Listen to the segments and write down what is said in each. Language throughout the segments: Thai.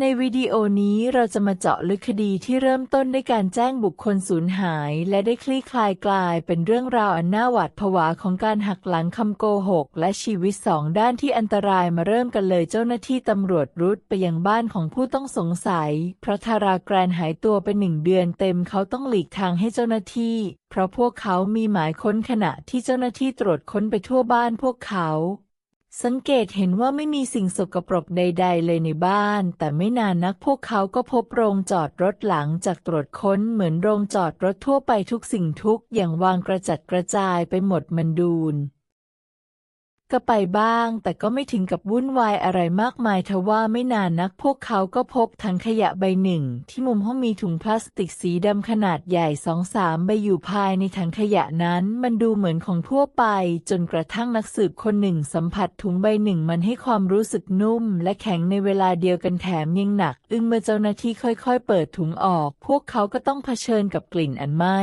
ในวิดีโอนี้เราจะมาเจาะลึกคดีที่เริ่มต้นด้วยการแจ้งบุคคลสูญหาย และได้คลี่คลายกลายเป็นเรื่องราวอันน่าหวาดผวาของการหักหลังคำโกหก และชีวิตสองด้านที่อันตรายมาเริ่มกันเลยเจ้าหน้าที่ตำรวจรุดไปยังบ้านของผู้ต้องสงสัย เพราะทาราแกรนหายตัวไปหนึ่งเดือนเต็มเขาต้องหลีกทางให้เจ้าหน้าที่ เพราะพวกเขามีหมายค้นขณะที่เจ้าหน้าที่ตรวจค้นไปทั่วบ้านพวกเขา สังเกตเห็นว่าไม่มีสิ่งสกปรกใด ๆ เลยในบ้าน แต่ไม่นานนักพวกเขาก็พบโรงจอดรถหลังจากตรวจค้นเหมือนโรงจอดรถทั่วไปทุกสิ่งทุกอย่างวางกระจัดกระจายไปหมดมันดูน ก็ไปบ้าง แต่ก็ไม่ถึงกับวุ่นวายอะไรมากมายทว่าไม่นานนักพวกเขาก็พบถังขยะใบหนึ่ง ที่มุมห้องมีถุงพลาสติกสีดำขนาดใหญ่สองสามใบอยู่ภายในถังขยะนั้น มันดูเหมือนของทั่วไป จนกระทั่งนักสืบคนหนึ่งสัมผัสถุงใบหนึ่งมันให้ความรู้สึกนุ่ม และแข็งในเวลาเดียวกันแถมยังหนัก อึ้งเมื่อเจ้าหน้าที่ค่อย ๆ เปิดถุงออก พวกเขาก็ต้องเผชิญกับกลิ่นอันไหม้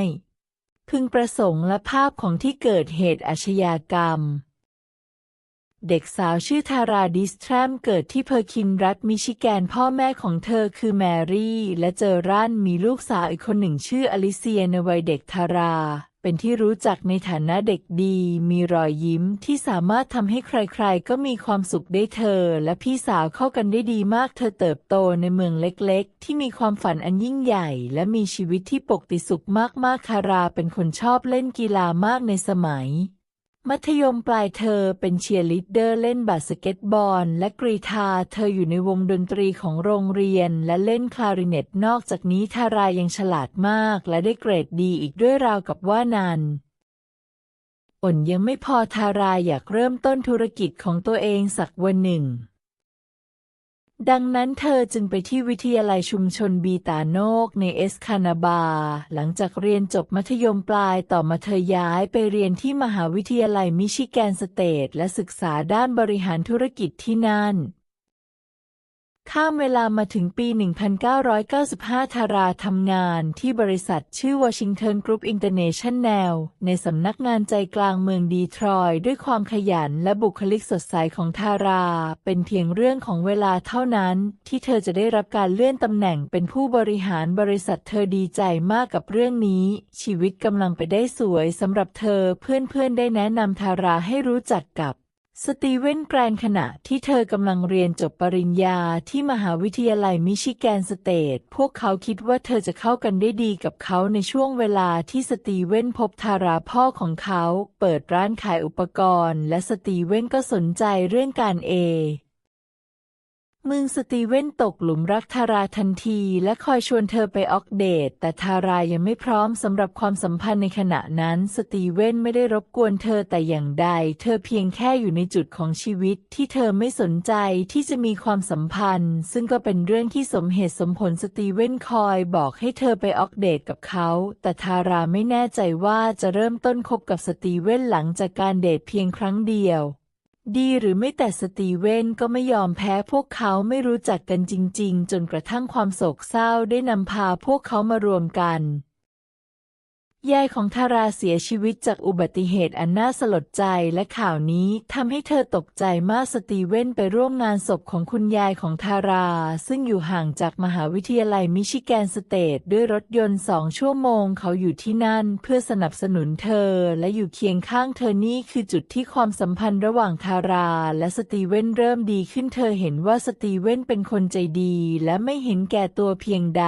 พึงประสงค์และภาพของที่เกิดเหตุอาชญากรรม เด็กสาวชื่อทาราดิสแทรมเกิดที่เพอร์คินรัฐมิชิแกนพ่อแม่ของเธอคือแมรี่ และเจอรันมีลูกสาวอีกคนหนึ่งชื่ออลิเซียในวัยเด็กทารา เป็นที่รู้จักในฐานะเด็กดี มีรอยยิ้มที่สามารถทำให้ใครๆ ก็มีความสุขได้เธอ และพี่สาวเข้ากันได้ดีมากเธอเติบโตในเมืองเล็กๆ ที่มีความฝันอันยิ่งใหญ่ และมีชีวิตที่ปกติสุขมากๆทาราเป็นคนชอบเล่นกีฬามากในสมัย มัธยมปลายเธอเป็นเชียร์ลีดเดอร์เล่นบาสเกตบอล และกรีธาเธออยู่ในวงดนตรีของโรงเรียน และเล่นคลาริเนตนอกจากนี้ทารายังฉลาดมาก และได้เกรดดีอีกด้วยราวกับว่านันอ่นยังไม่พอทาราอยากเริ่มต้นธุรกิจของตัวเองสักวันหนึ่ง ดังนั้นเธอจึงไปที่วิทยาลัยชุมชนบีตาโนกในเอสคานาบา หลังจากเรียนจบมัธยมปลายต่อมาเธอย้ายไปเรียนที่มหาวิทยาลัยมิชิแกนสเตทและศึกษาด้านบริหารธุรกิจที่นั่น ข้ามเวลามาถึงปี 1995 ทาราทำงานที่บริษัทชื่อ Washington Group International ในสำนักงานใจกลางเมืองดีทรอยด้วยความขยันและบุคลิกสดใสของทารา เป็นเพียงเรื่องของเวลาเท่านั้น ที่เธอจะได้รับการเลื่อนตำแหน่งเป็นผู้บริหารบริษัทเธอดีใจมากกับเรื่องนี้ ชีวิตกำลังไปได้สวยสำหรับเธอเพื่อนๆได้แนะนำทาราให้รู้จักกับ สตีเวนแกรนขณะที่เธอกำลังเรียนจบปริญญาที่มหาวิทยาลัยมิชิแกนสเตท พวกเขาคิดว่าเธอจะเข้ากันได้ดีกับเขาในช่วงเวลาที่สตีเวนพบทาราพ่อของเขา เปิดร้านขายอุปกรณ์ และสตีเวนก็สนใจเรื่องการเอ มึงสตีเวนตกหลุมรักทาราทันทีและคอยชวนเธอไปออกเดท แต่ทารายังไม่พร้อมสำหรับความสัมพันธ์ในขณะนั้น สตีเวนไม่ได้รบกวนเธอแต่อย่างใด เธอเพียงแค่อยู่ในจุดของชีวิตที่เธอไม่สนใจที่จะมีความสัมพันธ์ ซึ่งก็เป็นเรื่องที่สมเหตุสมผลสตีเวนคอยบอกให้เธอไปออกเดทกับเขา แต่ทาราไม่แน่ใจว่าจะเริ่มต้นคบกับสตีเวนหลังจากการเดทเพียงครั้งเดียว ดีหรือไม่แต่สตีเวนก็ไม่ยอมแพ้พวกเขาไม่รู้จักกันจริง ๆ จนกระทั่งความโศกเศร้าได้นำพาพวกเขามารวมกัน ยายของทาราเสียชีวิตจากอุบัติเหตุอันน่าสลดใจและข่าวนี้ทำให้เธอตกใจมากสตีเวนไปร่วมงานศพของคุณยายของทารา ซึ่งอยู่ห่างจากมหาวิทยาลัยมิชิแกนสเตทด้วยรถยนต์สองชั่วโมงเขาอยู่ที่นั่นเพื่อสนับสนุนเธอและอยู่เคียงข้างเธอนี่คือจุดที่ความสัมพันธ์ระหว่างทารา และสตีเวนเริ่มดีขึ้นเธอเห็นว่าสตีเวนเป็นคนใจดีและไม่เห็นแก่ตัวเพียงใด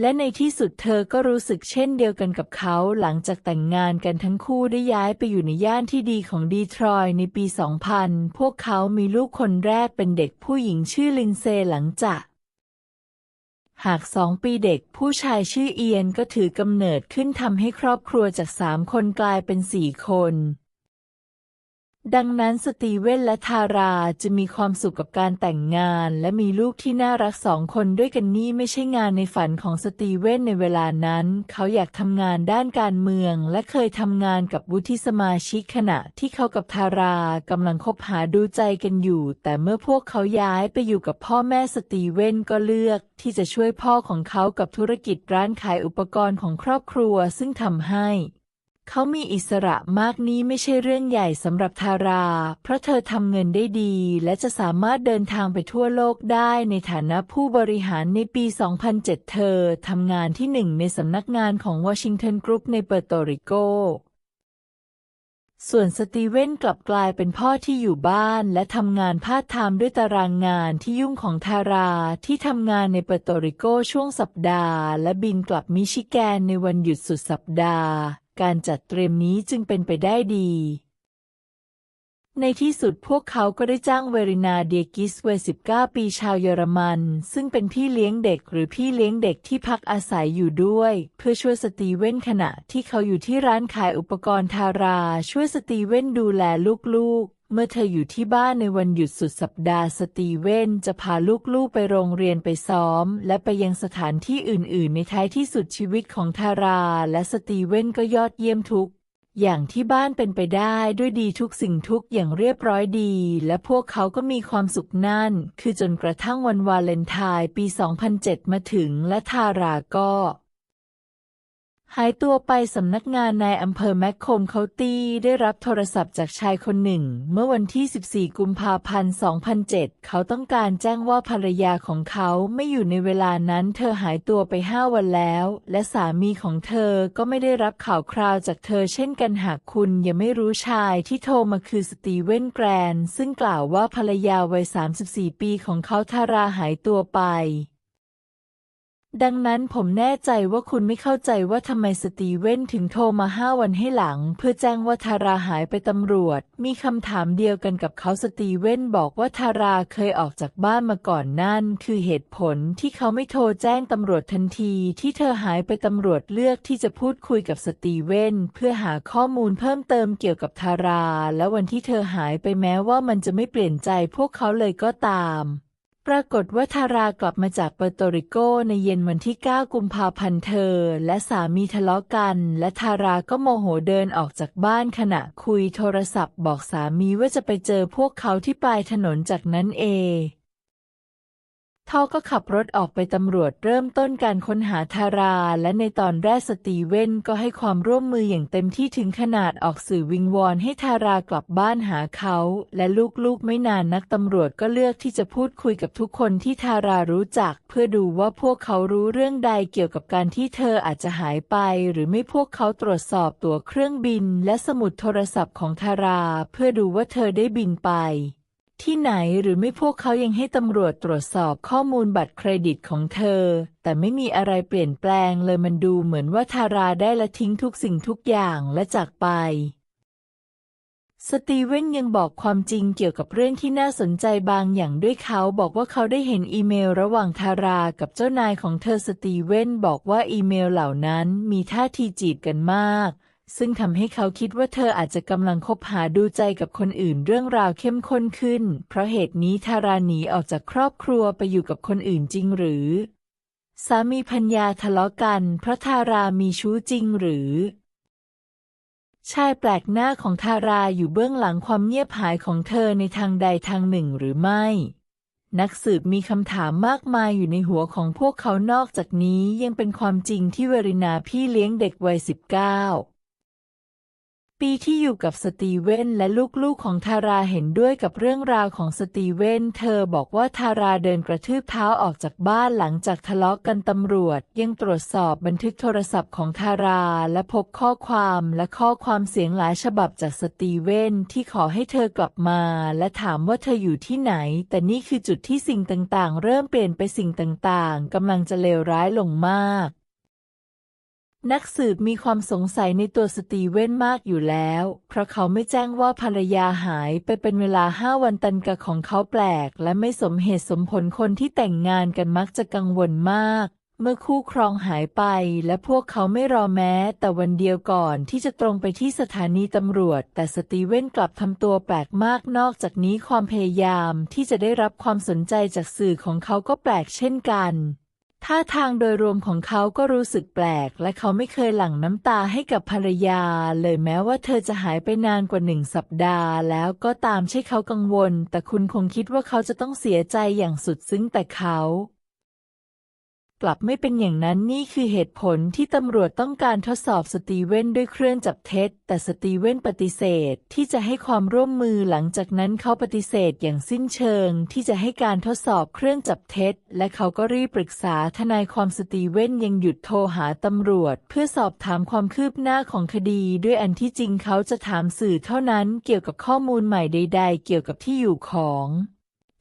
และในที่สุดเธอก็รู้สึกเช่นเดียวกันกับเขาหลังจากแต่งงานกันทั้งคู่ได้ย้ายไปอยู่ในย่านที่ดีของดีทรอยในปี 2000 พวกเขามีลูกคนแรกเป็นเด็กผู้หญิงชื่อลินเซหลังจาก หากสองปีเด็กผู้ชายชื่อเอียนก็ถือกำเนิดขึ้นทำให้ครอบครัวจากสามคนกลายเป็นสี่คน ดังนั้นสตีเวนและทาราจะมีความสุขกับการแต่งงาน และมีลูกที่น่ารักสองคนด้วยกันนี่ไม่ใช่งานในฝันของสตีเวนในเวลานั้น เขาอยากทำงานด้านการเมือง และเคยทำงานกับวุฒิสมาชิกขณะที่เขากับทารากำลังคบหาดูใจกันอยู่ แต่เมื่อพวกเขาย้ายไปอยู่กับพ่อแม่สตีเวนก็เลือก ที่จะช่วยพ่อของเขากับธุรกิจร้านขายอุปกรณ์ของครอบครัว ซึ่งทำให้ เขามีอิสระมากนี้ไม่ใช่เรื่องใหญ่สำหรับทารา เพราะเธอทำเงินได้ดี และจะสามารถเดินทางไปทั่วโลกได้ในฐานะผู้บริหารในปี 2007 เธอทำงานที่หนึ่งในสำนักงานของวอชิงตันกรุ๊ปในเปอร์โตริโก ส่วนสตีเวนกลับกลายเป็นพ่อที่อยู่บ้านและทำงานพาร์ทไทม์ด้วยตารางงานที่ยุ่งของทาราที่ทำงานในเปอร์โตริโกช่วงสัปดาห์ และบินกลับมิชิแกนในวันหยุดสุดสัปดาห์ การจัดเตรียมนี้จึงเป็นไปได้ดี ในที่สุดพวกเขาก็ได้จ้างเวรินาเดียกิสเวัย19ปีชาวเยอรมัน ซึ่งเป็นพี่เลี้ยงเด็กหรือพี่เลี้ยงเด็กที่พักอาศัยอยู่ด้วย เพื่อช่วยสตีเว่นขณะที่เขาอยู่ที่ร้านขายอุปกรณ์ทารา ช่วยสตีเว่นดูแลลูกๆ เมื่อเธออยู่ที่บ้านในวันหยุดสุดสัปดาห์สตีเว่นจะพาลูกๆไปโรงเรียนไปซ้อม และไปยังสถานที่อื่น ๆ ในท้ายที่สุดชีวิตของทารา และสตีเว่นก็ยอดเยี่ยมทุก อย่างที่บ้านเป็นไปได้ด้วยดีทุกสิ่งทุกอย่างเรียบร้อยดี และพวกเขาก็มีความสุขนั่น คือจนกระทั่งวันวาเลนไทน์ปี 2007 มาถึงและทาราก็ หายตัวไปสำนักงานในอำเภอแมคคมเคาตี้ได้รับโทรศัพท์จากชายคนหนึ่ง เมื่อวันที่ 14 กุมภาพันธ์ 2007 เขาต้องการแจ้งว่าภรรยาของเขาไม่อยู่ในเวลานั้นเธอหายตัวไป 5 วันแล้ว และสามีของเธอก็ไม่ได้รับข่าวคราวจากเธอเช่นกันหากคุณยังไม่รู้ชายที่โทรมาคือสตีเวนแกรน ซึ่งกล่าวว่าภรรยาวัย 34 ปีของเขาทาราหายตัวไป ดังนั้นผมแน่ใจว่าคุณไม่เข้าใจว่าทำไมสตีเว่นถึงโทรมาห้าวันให้หลัง เพื่อแจ้งว่าทาราหายไปตำรวจ มีคำถามเดียวกันกับเขาสตีเว่นบอกว่าทาราเคยออกจากบ้านมาก่อนนั่น คือเหตุผลที่เขาไม่โทรแจ้งตำรวจทันที ที่เธอหายไปตำรวจเลือกที่จะพูดคุยกับสตีเว่นเพื่อหาข้อมูลเพิ่มเติมเกี่ยวกับทารา และวันที่เธอหายไปแม้ว่ามันจะไม่เปลี่ยนใจพวกเขาเลยก็ตาม ปรากฏว่าทารากลับมาจากเปอร์โตริโกในเย็นวันที่ 9 กุมภาพันธ์เธอ และสามีทะเลาะกัน และทาราก็โมโหเดินออกจากบ้านขณะคุยโทรศัพท์บอกสามีว่าจะไปเจอพวกเขาที่ปลายถนนจากนั้นเอ งทอก็ขับรถออกไปตำรวจเริ่มต้นการค้นหาทารา และในตอนแรกสตีเว่นก็ให้ความร่วมมืออย่างเต็มที่ถึงขนาดออกสื่อวิงวอนให้ทารากลับบ้านหาเขา และลูกๆไม่นานนักตำรวจก็เลือกที่จะพูดคุยกับทุกคนที่ทารารู้จัก เพื่อดูว่าพวกเขารู้เรื่องใดเกี่ยวกับการที่เธออาจจะหายไป หรือไม่พวกเขาตรวจสอบตั๋วเครื่องบิน และสมุดโทรศัพท์ของทารา เพื่อดูว่าเธอได้บินไป ที่ไหนหรือไม่พวกเขายังให้ตำรวจตรวจสอบข้อมูลบัตรเครดิตของเธอ แต่ไม่มีอะไรเปลี่ยนแปลงเลยมันดูเหมือนว่าทาราได้ละทิ้งทุกสิ่งทุกอย่างและจากไป สตีเวนยังบอกความจริงเกี่ยวกับเรื่องที่น่าสนใจบางอย่างด้วยเขาบอกว่าเขาได้เห็นอีเมลระหว่างทารากับเจ้านายของเธอสตีเวนบอกว่าอีเมลเหล่านั้นมีท่าทีจีบกันมาก ซึ่งทำให้เขาคิดว่าเธออาจจะกำลังคบหาดูใจกับคนอื่นเรื่องราวเข้มข้นขึ้น เพราะเหตุนี้ทาราหนีออกจากครอบครัวไปอยู่กับคนอื่นจริงหรือ สามีพัญญาทะเลาะกัน เพราะทารามีชู้จริงหรือ ชายแปลกหน้าของทาราอยู่เบื้องหลังความเงียบหายของเธอในทางใดทางหนึ่งหรือไม่นักสืบมีคำถามมากมายอยู่ในหัวของพวกเขานอกจากนี้ยังเป็นความจริงที่เวรินาพี่เลี้ยงเด็กวัยสิบเก้า ปีที่อยู่กับสตีเวนและลูกๆของทาราเห็นด้วยกับเรื่องราวของสตีเวนเธอบอกว่าทาราเดินกระทืบเท้าออกจากบ้านหลังจากทะเลาะกันตำรวจ ยังตรวจสอบบันทึกโทรศัพท์ของทาราและพบข้อความและข้อความเสียงหลายฉบับจากสตีเวนที่ขอให้เธอกลับมา และถามว่าเธออยู่ที่ไหน แต่นี่คือจุดที่สิ่งต่างๆ เริ่มเปลี่ยนไปสิ่งต่างๆกำลังจะเลวร้ายลงมาก นักสืบมีความสงสัยในตัวสตีเว่นมากอยู่แล้ว เพราะเขาไม่แจ้งว่าภรรยาหายไปเป็นเวลาห้าวันตันกะของเขาแปลก และไม่สมเหตุสมผลคนที่แต่งงานกันมักจะกังวลมาก เมื่อคู่ครองหายไป และพวกเขาไม่รอแม้ แต่วันเดียวก่อนที่จะตรงไปที่สถานีตำรวจ แต่สตีเว่นกลับทำตัวแปลกมากนอกจากนี้ความพยายามที่จะได้รับความสนใจจากสื่อของเขาก็แปลกเช่นกัน ท่าทางโดยรวมของเขาก็รู้สึกแปลก และเขาไม่เคยหลั่งน้ำตาให้กับภรรยา เลยแม้ว่าเธอจะหายไปนานกว่าหนึ่งสัปดาห์ แล้วก็ตามใช่เขากังวล แต่คุณคงคิดว่าเขาจะต้องเสียใจอย่างสุดซึ้งแต่เขา กลับไม่เป็นอย่างนั้นนี่คือเหตุผลที่ตำรวจต้องการทดสอบสตีเวนด้วยเครื่องจับเท็จ แต่สตีเวนปฏิเสธที่จะให้ความร่วมมือหลังจากนั้นเขาปฏิเสธอย่างสิ้นเชิง ที่จะให้การทดสอบเครื่องจับเท็จ และเขาก็รีบปรึกษาทนายความสตีเวนยังหยุดโทรหาตำรวจ เพื่อสอบถามความคืบหน้าของคดี ด้วยอันที่จริงเขาจะถามสื่อเท่านั้นเกี่ยวกับข้อมูลใหม่ใด ๆ เกี่ยวกับที่อยู่ของ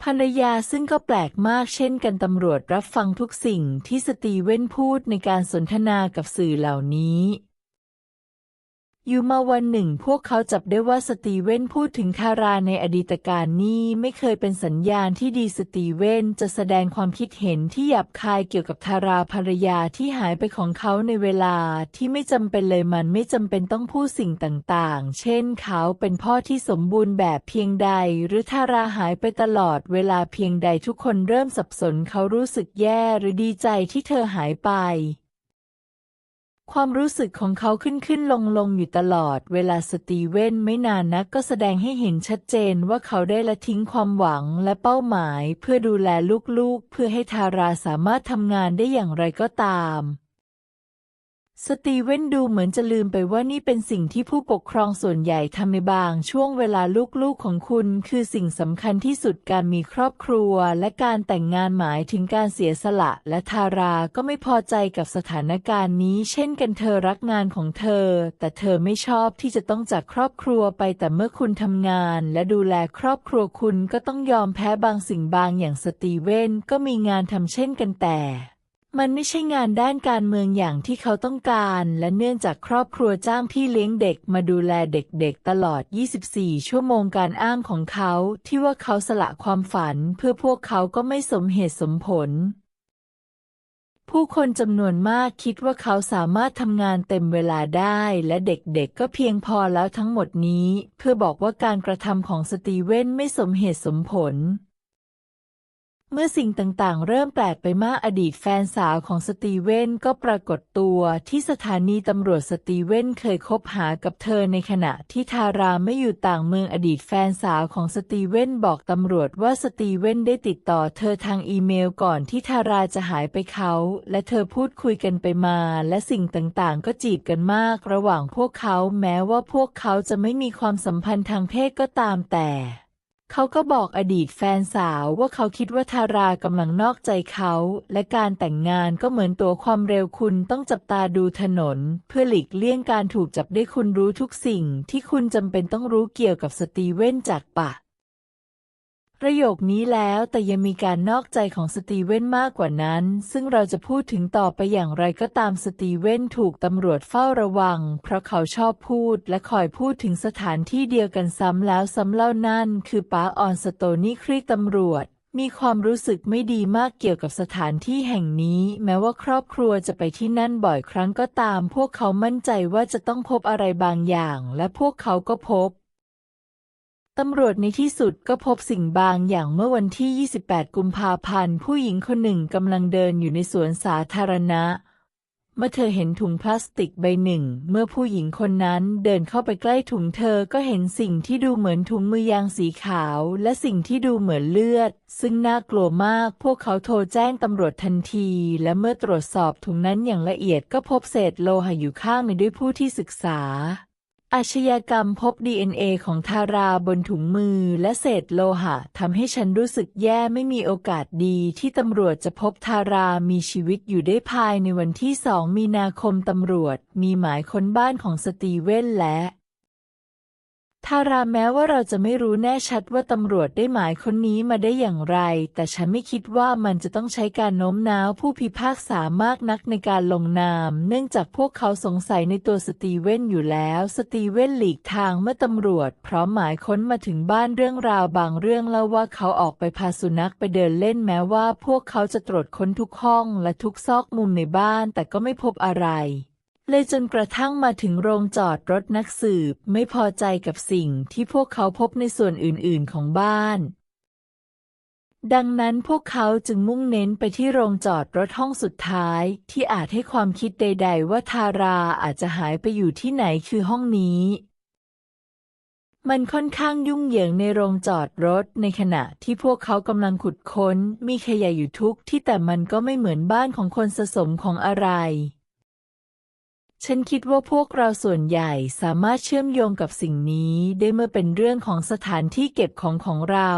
ภรรยาซึ่งก็แปลกมากเช่นกันตำรวจรับฟังทุกสิ่งที่สตีเว่นพูดในการสนทนากับสื่อเหล่านี้ อยู่มาวันหนึ่งพวกเขาจับได้ว่าสตีเวนพูดถึงทาราในอดีตการนี่ไม่เคยเป็นสัญญาณที่ดีสตีเวนจะแสดงความคิดเห็นที่หยาบคายเกี่ยวกับทาราภรรยาที่หายไปของเขาในเวลาที่ไม่จำเป็นเลยมันไม่จำเป็นต้องพูดสิ่งต่างๆ เช่นเขาเป็นพ่อที่สมบูรณ์แบบเพียงใด หรือทาราหายไปตลอดเวลาเพียงใดทุกคนเริ่มสับสนเขารู้สึกแย่หรือดีใจที่เธอหายไป ความรู้สึกของเขาขึ้นขึ้นลงลงอยู่ตลอด เวลาสตีเว่นไม่นานนักก็แสดงให้เห็นชัดเจนว่าเขาได้ละทิ้งความหวังและเป้าหมายเพื่อดูแลลูกๆ เพื่อให้ทาราสามารถทำงานได้อย่างไรก็ตาม สตีเวนดูเหมือนจะลืมไปว่านี่เป็นสิ่งที่ผู้ปกครองส่วนใหญ่ทำในบางช่วงเวลาลูกๆของคุณ คือสิ่งสำคัญที่สุดการมีครอบครัว และการแต่งงานหมายถึงการเสียสละ และทาราก็ไม่พอใจกับสถานการณ์นี้ เช่นกันเธอรักงานของเธอ แต่เธอไม่ชอบที่จะต้องจากครอบครัวไปแต่เมื่อคุณทำงาน และดูแลครอบครัวคุณก็ต้องยอมแพ้บางสิ่งบางอย่างสตีเวนก็มีงานทำเช่นกันแต่ มันไม่ใช่งานด้านการเมืองอย่างที่เขาต้องการ และเนื่องจากครอบครัวจ้างพี่เลี้ยงเด็กมาดูแลเด็กๆ ตลอด 24 ชั่วโมงการอ้างของเขาที่ว่าเขาสละความฝันเพื่อพวกเขาก็ไม่สมเหตุสมผล ผู้คนจำนวนมากคิดว่าเขาสามารถทำงานเต็มเวลาได้และเด็กๆ ก็เพียงพอแล้วทั้งหมดนี้ เพื่อบอกว่าการกระทำของสตีเว่นไม่สมเหตุสมผล เมื่อสิ่งต่างๆ เริ่มแปลกไปมากอดีตแฟนสาวของสตีเวนก็ปรากฏตัวที่สถานีตำรวจสตีเวนเคยคบหากับเธอในขณะที่ทาราไม่อยู่ต่างเมืองอดีตแฟนสาวของสตีเวนบอกตำรวจว่าสตีเวนได้ติดต่อเธอทางอีเมลก่อนที่ทาราจะหายไปเขา และเธอพูดคุยกันไปมา และสิ่งต่างๆ ก็จีบกันมาก ระหว่างพวกเขาแม้ว่าพวกเขาจะไม่มีความสัมพันธ์ทางเพศก็ตามแต่ เขาก็บอกอดีตแฟนสาวว่าเขาคิดว่าทารากำลังนอกใจเขา และการแต่งงานก็เหมือนตัวความเร็วคุณต้องจับตาดูถนน เพื่อหลีกเลี่ยงการถูกจับได้คุณรู้ทุกสิ่งที่คุณจำเป็นต้องรู้เกี่ยวกับสตีเว่นจากปาก ประโยคนี้แล้วแต่ยังมีการนอกใจของสตีเว่นมากกว่านั้น ซึ่งเราจะพูดถึงต่อไปอย่างไรก็ตามสตีเว่นถูกตำรวจเฝ้าระวัง เพราะเขาชอบพูดและคอยพูดถึงสถานที่เดียวกันซ้ำแล้วซ้ำเล่านั่น คือป้าออนสโตนี่ครีกตำรวจ มีความรู้สึกไม่ดีมากเกี่ยวกับสถานที่แห่งนี้ แม้ว่าครอบครัวจะไปที่นั่นบ่อยครั้งก็ตาม พวกเขามั่นใจว่าจะต้องพบอะไรบางอย่าง และพวกเขาก็พบ ตำรวจในที่สุดก็พบสิ่งบางอย่างเมื่อวันที่ 28 กุมภาพันธ์ ผู้หญิงคนหนึ่งกำลังเดินอยู่ในสวนสาธารณะ เมื่อเธอเห็นถุงพลาสติกใบหนึ่ง เมื่อผู้หญิงคนนั้นเดินเข้าไปใกล้ถุงเธอก็เห็นสิ่งที่ดูเหมือนถุงมือยางสีขาว และสิ่งที่ดูเหมือนเลือด ซึ่งน่ากลัวมาก พวกเขาโทรแจ้งตำรวจทันที และเมื่อตรวจสอบถุงนั้นอย่างละเอียดก็พบเศษโลหะอยู่ข้างในด้วยผู้ที่ศึกษา อาชญากรรมพบ DNA ของทาราบนถุงมือและเศษโลหะทำให้ฉันรู้สึกแย่ไม่มีโอกาสดีที่ตำรวจจะพบทารามีชีวิตอยู่ได้ภายในวันที่สองมีนาคมตำรวจมีหมายค้นบ้านของสตีเว่นและ ทาราแม้ว่าเราจะไม่รู้แน่ชัดว่าตำรวจได้หมายคนนี้มาได้อย่างไร แต่ฉันไม่คิดว่ามันจะต้องใช้การโน้มน้าวผู้พิพากษามากนักในการลงนาม เนื่องจากพวกเขาสงสัยในตัวสตีเว่นอยู่แล้ว สตีเว่นหลีกทางเมื่อตำรวจ พร้อมหมายค้นมาถึงบ้านเรื่องราวบางเรื่องเล่าว่าเขาออกไปพาสุนัขไปเดินเล่นแม้ว่า พวกเขาจะตรวจค้นทุกห้องและทุกซอกมุมในบ้านแต่ก็ไม่พบอะไร เลยจนกระทั่งมาถึงโรงจอดรถนักสืบไม่พอใจกับสิ่งที่พวกเขาพบในส่วนอื่นๆของบ้าน ดังนั้นพวกเขาจึงมุ่งเน้นไปที่โรงจอดรถห้องสุดท้ายที่อาจให้ความคิดใด ๆ ว่าทาราอาจจะหายไปอยู่ที่ไหนคือห้องนี้มันค่อนข้างยุ่งเหยิงในโรงจอดรถในขณะที่พวกเขากำลังขุดค้น มีขยะอยู่ทุกที่แต่มันก็ไม่เหมือนบ้านของคนสะสมของอะไร ฉันคิดว่าพวกเราส่วนใหญ่สามารถเชื่อมโยงกับสิ่งนี้ได้เมื่อเป็นเรื่องของสถานที่เก็บของของเรา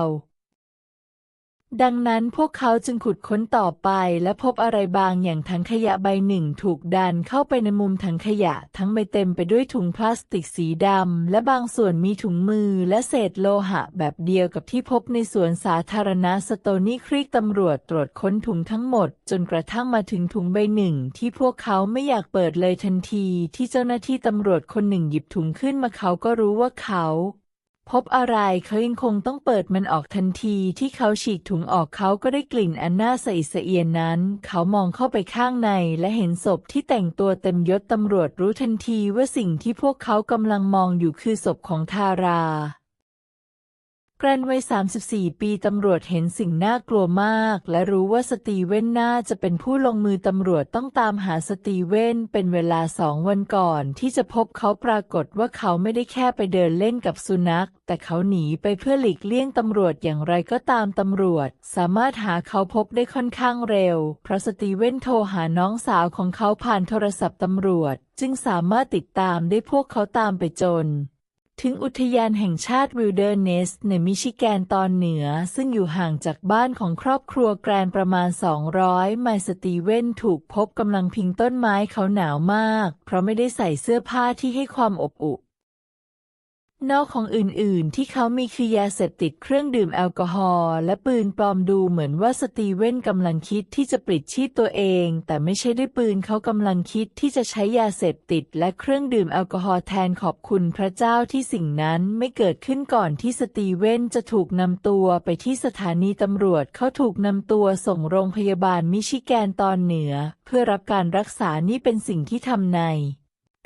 ดังนั้นพวกเขาจึงขุดค้นต่อไปและพบอะไรบางอย่างถังขยะใบหนึ่งถูกดันเข้าไปในมุมถังขยะ ทั้งใบเต็มไปด้วยถุงพลาสติกสีดำและบางส่วนมีถุงมือและเศษโลหะแบบเดียวกับที่พบในสวนสาธารณะสโตนี่ครีกตำรวจตรวจค้นถุงทั้งหมด จนกระทั่งมาถึงถุงใบหนึ่ง ที่พวกเขาไม่อยากเปิดเลยทันที ที่เจ้าหน้าที่ตำรวจคนหนึ่งหยิบถุงขึ้นมาเขาก็รู้ว่าเขา พบอะไรเขายังคงต้องเปิดมันออกทันทีที่เขาฉีกถุงออกเขาก็ได้กลิ่นอันน่าสะอิดสะเอียนนั้น เขามองเข้าไปข้างในและเห็นศพที่แต่งตัวเต็มยศตำรวจรู้ทันทีว่าสิ่งที่พวกเขากำลังมองอยู่คือศพของทารา แกรนวัย 34 ปีตำรวจเห็นสิ่งน่ากลัวมาก และรู้ว่าสตีเว่นน่าจะเป็นผู้ลงมือตำรวจต้องตามหาสตีเว่นเป็นเวลาสองวันก่อน ที่จะพบเขาปรากฏว่าเขาไม่ได้แค่ไปเดินเล่นกับสุนัข แต่เขาหนีไปเพื่อหลีกเลี่ยงตำรวจอย่างไรก็ตามตำรวจ สามารถหาเขาพบได้ค่อนข้างเร็ว เพราะสตีเว่นโทรหาน้องสาวของเขาผ่านโทรศัพท์ตำรวจ จึงสามารถติดตามได้พวกเขาตามไปจน ถึงอุทยานแห่งชาติวิลเดอร์เนสในมิชิแกนตอนเหนือ ซึ่งอยู่ห่างจากบ้านของครอบครัวแกรนประมาณ 200 ไมล์สตีเวนถูกพบกำลังพิงต้นไม้เขาหนาวมาก เพราะไม่ได้ใส่เสื้อผ้าที่ให้ความอบอุ่น นอกของอื่นๆ ที่เขามีคือยาเสพติดเครื่องดื่มแอลกอฮอล์และปืนปลอมดูเหมือนว่าสตีเวนกำลังคิดที่จะปลิดชีพตัวเอง แต่ไม่ใช่ด้วยปืนเขากำลังคิดที่จะใช้ยาเสพติดและเครื่องดื่มแอลกอฮอล์แทนขอบคุณพระเจ้าที่สิ่งนั้นไม่เกิดขึ้นก่อนที่สตีเวนจะถูกนำตัวไปที่สถานีตำรวจเขาถูกนำตัวส่งโรงพยาบาลมิชิแกนตอนเหนือ เพื่อรับการรักษานี่เป็นสิ่งที่ทำใน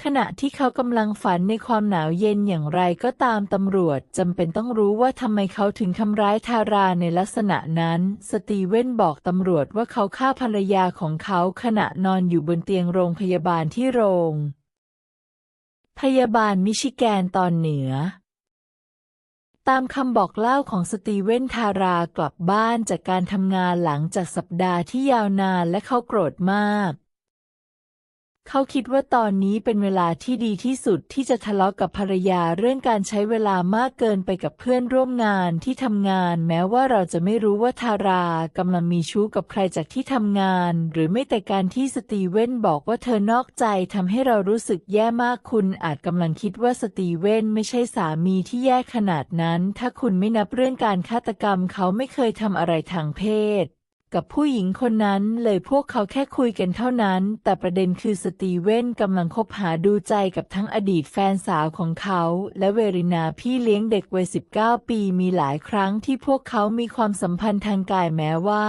ขณะที่เขากำลังฝันในความหนาวเย็นอย่างไรก็ตามตำรวจจำเป็นต้องรู้ว่าทำไมเขาถึงทำร้ายทาราในลักษณะนั้น สตีเวนบอกตำรวจว่าเขาฆ่าภรรยาของเขาขณะนอนอยู่บนเตียงโรงพยาบาลที่โรง พยาบาลมิชิแกนตอนเหนือ ตามคำบอกเล่าของสตีเวนทารากลับบ้านจากการทำงานหลังจากสัปดาห์ที่ยาวนานและเขาโกรธมาก เขาคิดว่าตอนนี้เป็นเวลาที่ดีที่สุดที่จะทะเลาะกับภรรยาเรื่องการใช้เวลามากเกินไปกับเพื่อนร่วมงานที่ทำงาน แม้ว่าเราจะไม่รู้ว่าทารากำลังมีชู้กับใครจากที่ทำงาน หรือไม่แต่การที่สตีเวนบอกว่าเธอนอกใจทำให้เรารู้สึกแย่มากคุณอาจกำลังคิดว่าสตีเวนไม่ใช่สามีที่แย่ขนาดนั้น ถ้าคุณไม่นับเรื่องการฆาตกรรมเขาไม่เคยทำอะไรทางเพศ กับผู้หญิงคนนั้นเลยพวกเขาแค่คุยกันเท่านั้น แต่ประเด็นคือสตีเว่นกำลังคบหาดูใจกับทั้งอดีตแฟนสาวของเขา และเวรินาพี่เลี้ยงเด็กวัย 19 ปีมีหลายครั้งที่พวกเขามีความสัมพันธ์ทางกายแม้ว่า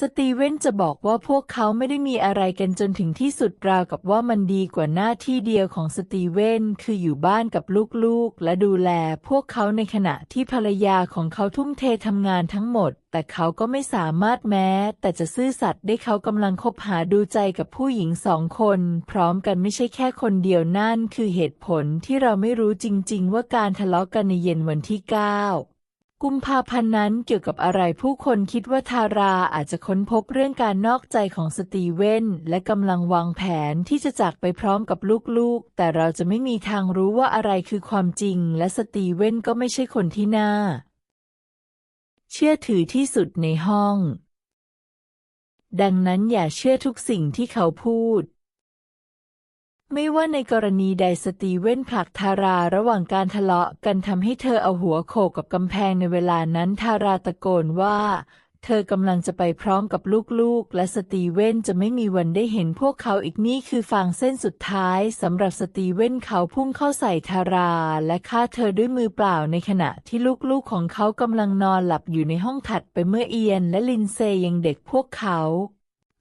สตีเวนจะบอกว่าพวกเขาไม่ได้มีอะไรกันจนถึงที่สุดราวกับว่ามันดีกว่าหน้าที่เดียวของสตีเวนคืออยู่บ้านกับลูกๆ และดูแลพวกเขาในขณะที่ภรรยาของเขาทุ่มเททำงานทั้งหมด แต่เขาก็ไม่สามารถแม้ แต่จะซื่อสัตย์ได้เขากำลังคบหาดูใจกับผู้หญิงสองคน พร้อมกันไม่ใช่แค่คนเดียวนั่นคือเหตุผลที่เราไม่รู้จริง ๆ ว่าการทะเลาะกันในเย็นวันที่ 9 กุมภาพันธ์นั้นเกี่ยวกับอะไรผู้คนคิดว่าทาราอาจจะค้นพบเรื่องการนอกใจของสตีเวนและกำลังวางแผนที่จะจากไปพร้อมกับลูกๆ แต่เราจะไม่มีทางรู้ว่าอะไรคือความจริง และสตีเวนก็ไม่ใช่คนที่น่า เชื่อถือที่สุดในห้อง ดังนั้นอย่าเชื่อทุกสิ่งที่เขาพูด ไม่ว่าในกรณีใดสตีเว่นผลักทาราระหว่างการทะเลาะกันทำให้เธอเอาหัวโขกกับกำแพงในเวลานั้นทาราตะโกนว่า เธอกำลังจะไปพร้อมกับลูกๆ และสตีเว่นจะไม่มีวันได้เห็นพวกเขาอีกนี่คือฟางเส้นสุดท้ายสำหรับสตีเว่นเขาพุ่งเข้าใส่ทาราและฆ่าเธอด้วยมือเปล่าในขณะที่ลูกๆของเขากำลังนอนหลับอยู่ในห้องถัดไปเมื่อเอียนและลินเซยังเด็กพวกเขา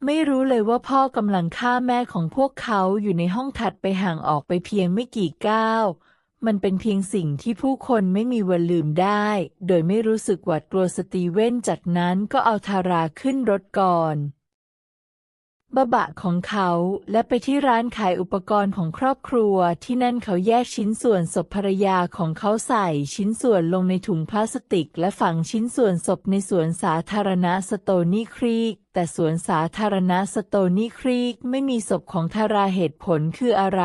ไม่รู้เลยว่าพ่อกำลังฆ่าแม่ของพวกเขาอยู่ในห้องถัดไปห่างออกไปเพียงไม่กี่ก้าวมันเป็นเพียงสิ่งที่ผู้คนไม่มีวันลืมได้ โดยไม่รู้สึกหวาดกลัวสตีเว่นจากนั้นก็เอาทาราขึ้นรถก่อน บะบะของเขาและไปที่ร้านขายอุปกรณ์ของครอบครัว ที่นั่นเขาแยกชิ้นส่วนศพภรรยาของเขาใส่ชิ้นส่วนลงในถุงพลาสติก และฝังชิ้นส่วนศพในสวนสาธารณะสโตนีครีก แต่สวนสาธารณะสโตนีครีกไม่มีศพของทาราเหตุผลคืออะไร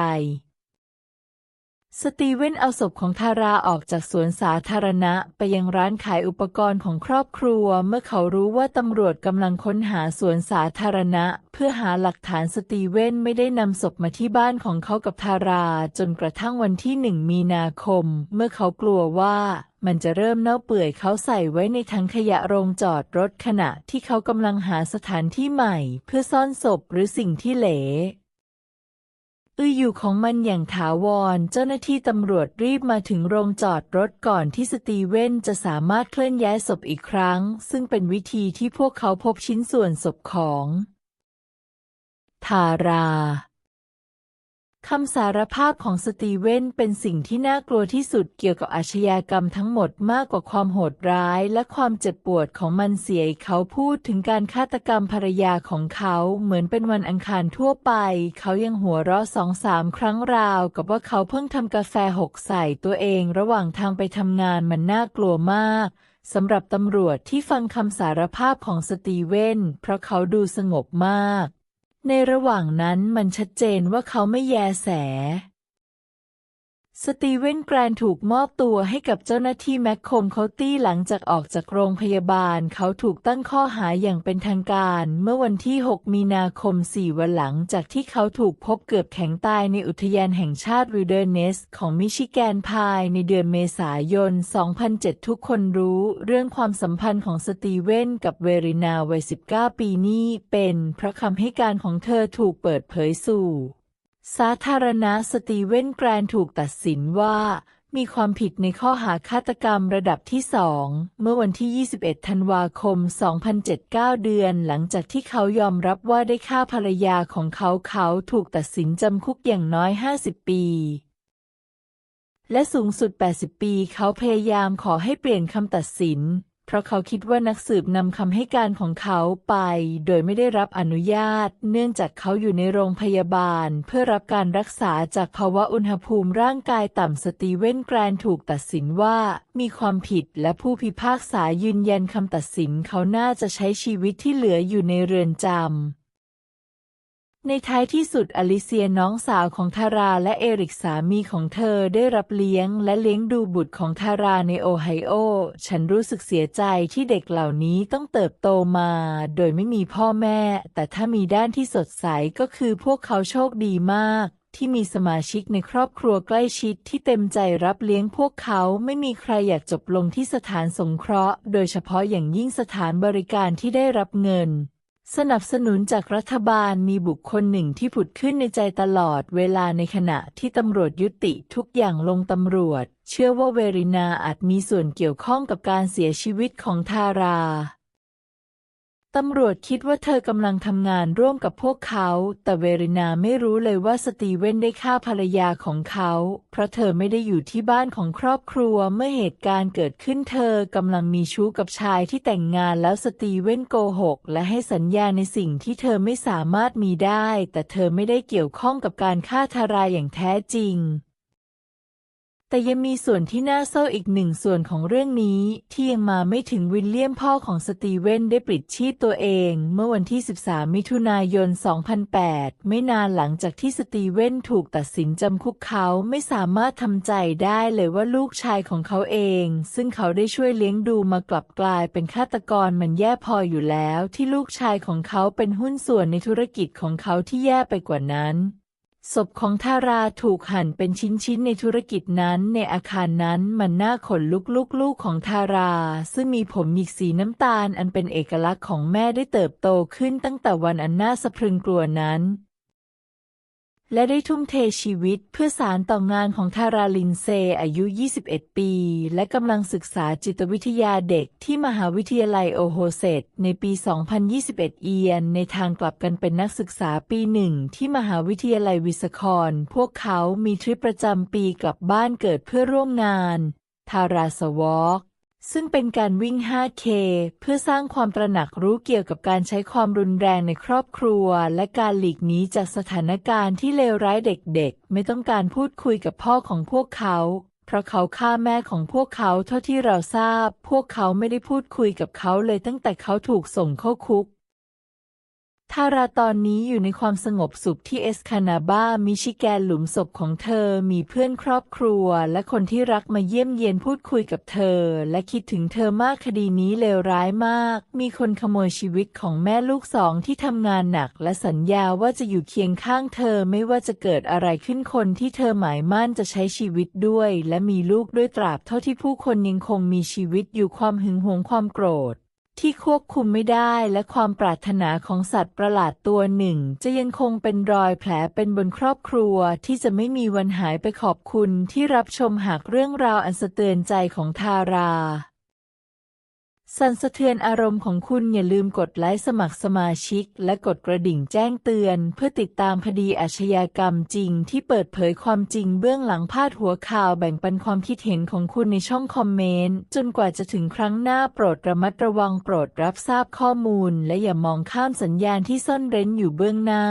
สตีเวนเอาศพของทาราออกจากสวนสาธารณะไปยังร้านขายอุปกรณ์ของครอบครัว เมื่อเขารู้ว่าตำรวจกำลังค้นหาสวนสาธารณะ เพื่อหาหลักฐานสตีเวนไม่ได้นำศพมาที่บ้านของเขากับทารา จนกระทั่งวันที่หนึ่งมีนาคม เมื่อเขากลัวว่ามันจะเริ่มเน่าเปื่อยเขาใส่ไว้ในถังขยะโรงจอดรถขณะที่เขากำลังหาสถานที่ใหม่ เพื่อซ่อนศพหรือสิ่งที่เหล อืออยู่ของมันอย่างถาวร เจ้าหน้าที่ตำรวจรีบมาถึงโรงจอดรถก่อนที่สตีเวนจะสามารถเคลื่อนย้ายศพอีกครั้ง ซึ่งเป็นวิธีที่พวกเขาพบชิ้นส่วนศพของ ทารา คำสารภาพของสตีเวนเป็นสิ่งที่น่ากลัวที่สุดเกี่ยวกับอาชญากรรมทั้งหมดมากกว่าความโหดร้ายและความเจ็บปวดของมันเสียเขาพูดถึงการฆาตกรรมภรรยาของเขาเหมือนเป็นวันอังคารทั่วไป เขายังหัวเราะสองสามครั้งราว กับว่าเขาเพิ่งทำกาแฟหกใส่ตัวเองระหว่างทางไปทำงานมันน่ากลัวมากสำหรับตำรวจที่ฟังคำสารภาพของสตีเวนเพราะเขาดูสงบมาก ในระหว่างนั้นมันชัดเจนว่าเขาไม่แยแส สตีเวนแกรนถูกมอบตัวให้กับเจ้าหน้าที่แมคโคมเคานตี้หลังจากออกจากโรงพยาบาล เขาถูกตั้งข้อหาอย่างเป็นทางการ เมื่อวันที่ 6 มีนาคม 4 วันหลังจากที่เขาถูกพบเกือบแข็งตายในอุทยานแห่งชาติวิลเดอร์เนส ของมิชิแกนภายในเดือนเมษายน 2007 ทุกคนรู้เรื่องความสัมพันธ์ของสตีเวนกับเวรินาวัย 19 ปีนี้เป็นเพราะคำให้การของเธอถูกเปิดเผยสู่ สาธารณสตีเวนแกรนถูกตัดสินว่ามีความผิดในข้อหาฆาตกรรมระดับที่สอง เมื่อวันที่ 21 ธันวาคม 2007 9 เดือน หลังจากที่เขายอมรับว่าได้ฆ่าภรรยาของเขาเขาถูกตัดสินจำคุกอย่างน้อย 50 ปี และสูงสุด 80 ปี เขาพยายามขอให้เปลี่ยนคำตัดสิน เพราะเขาคิดว่านักสืบนำคำให้การของเขาไป โดยไม่ได้รับอนุญาต เนื่องจากเขาอยู่ในโรงพยาบาล เพื่อรับการรักษาจากภาวะอุณหภูมิร่างกายต่ำสตีเวนแกรนถูกตัดสินว่า มีความผิดและผู้พิพากษายืนยันคำตัดสินเขาน่าจะใช้ชีวิตที่เหลืออยู่ในเรือนจำ ในท้ายที่สุดอลิเซียน้องสาวของทาราและเอริกสามีของเธอได้รับเลี้ยงและเลี้ยงดูบุตรของทาราในโอไฮโอ ฉันรู้สึกเสียใจที่เด็กเหล่านี้ต้องเติบโตมา โดยไม่มีพ่อแม่ แต่ถ้ามีด้านที่สดใสก็คือพวกเขาโชคดีมาก ที่มีสมาชิกในครอบครัวใกล้ชิดที่เต็มใจรับเลี้ยงพวกเขาไม่มีใครอยากจบลงที่สถานสงเคราะห์ โดยเฉพาะอย่างยิ่งสถานบริการที่ได้รับเงิน สนับสนุนจากรัฐบาลมีบุคคลหนึ่งที่ผุดขึ้นในใจตลอดเวลาในขณะที่ตำรวจยุติทุกอย่างลงตำรวจ เชื่อว่าเวรินาอาจมีส่วนเกี่ยวข้องกับการเสียชีวิตของทารา ตำรวจคิดว่าเธอกำลังทำงานร่วมกับพวกเขา แต่เวรินาไม่รู้เลยว่าสตีเวนได้ฆ่าภรรยาของเขา เพราะเธอไม่ได้อยู่ที่บ้านของครอบครัวเมื่อเหตุการณ์เกิดขึ้นเธอกำลังมีชู้กับชายที่แต่งงานแล้วสตีเวนโกหก และให้สัญญาในสิ่งที่เธอไม่สามารถมีได้ แต่เธอไม่ได้เกี่ยวข้องกับการฆ่าทารายอย่างแท้จริง แต่ยังมีส่วนที่น่าเศร้าอีกหนึ่งส่วนของเรื่องนี้ที่ยังมาไม่ถึงวิลเลียมพ่อของสตีเวนได้ปลิดชีพตัวเอง เมื่อวันที่ 13 มิถุนายน 2008 ไม่นานหลังจากที่สตีเวนถูกตัดสินจำคุกเขาไม่สามารถทำใจได้เลยว่าลูกชายของเขาเอง ซึ่งเขาได้ช่วยเลี้ยงดูมากลับกลายเป็นฆาตกรมันแย่พออยู่แล้ว ที่ลูกชายของเขาเป็นหุ้นส่วนในธุรกิจของเขาที่แย่ไปกว่านั้น ศพของทาราถูกหั่นเป็นชิ้นๆในธุรกิจนั้นในอาคารนั้นมันน่าขนลุกลูกๆของทารา ซึ่งมีผมหยิกสีน้ำตาลอันเป็นเอกลักษณ์ของแม่ได้เติบโตขึ้นตั้งแต่วันอันน่าสะพรึงกลัวนั้น และได้ทุ่มเทชีวิตเพื่อสารต่องานของทาราลินเซอายุ 21 ปี และกำลังศึกษาจิตวิทยาเด็กที่มหาวิทยาลัยโอโฮเซตในปี 2021 เอียน ในทางกลับกันเป็นนักศึกษาปีหนึ่งที่มหาวิทยาลัยวิสคอน พวกเขามีทริปประจำปีกลับบ้านเกิดเพื่อร่วมงานทาราสวอล์ก ซึ่งเป็นการวิ่ง 5K เพื่อสร้างความตระหนักรู้เกี่ยวกับการใช้ความรุนแรงในครอบครัว และการหลีกหนีจากสถานการณ์ที่เลวร้ายเด็กๆ ไม่ต้องการพูดคุยกับพ่อของพวกเขา เพราะเขาฆ่าแม่ของพวกเขาเท่าที่เราทราบ พวกเขาไม่ได้พูดคุยกับเขาเลยตั้งแต่เขาถูกส่งเข้าคุก ทาราตอนนี้อยู่ในความสงบสุขที่เอสคานาบามิชิแกนหลุมศพของเธอมีเพื่อนครอบครัว และคนที่รักมาเยี่ยมเยียนพูดคุยกับเธอ และคิดถึงเธอมากคดีนี้เลวร้ายมาก มีคนขโมยชีวิตของแม่ลูกสองที่ทำงานหนัก และสัญญาว่าจะอยู่เคียงข้างเธอไม่ว่าจะเกิดอะไรขึ้นคนที่เธอหมายมั่นจะใช้ชีวิตด้วย และมีลูกด้วยตราบเท่าที่ผู้คนยังคงมีชีวิตอยู่ความหึงหวงความโกรธ ที่ควบคุมไม่ได้และความปรารถนาของสัตว์ประหลาดตัวหนึ่ง จะยังคงเป็นรอยแผลเป็นบนครอบครัวที่จะไม่มีวันหายไปขอบคุณที่รับชมหากเรื่องราวอันสะเตือนใจของทารา สั่นสะเทือนอารมณ์ของคุณอย่าลืมกดไลค์สมัครสมาชิก และกดกระดิ่งแจ้งเตือน เพื่อติดตามคดีอาชญากรรมจริงที่เปิดเผยความจริงเบื้องหลังพาดหัวข่าวแบ่งปันความคิดเห็นของคุณในช่องคอมเมนต์ จนกว่าจะถึงครั้งหน้าโปรดระมัดระวังโปรดรับทราบข้อมูล และอย่ามองข้ามสัญญาณที่ซ่อนเร้นอยู่เบื้องหน้า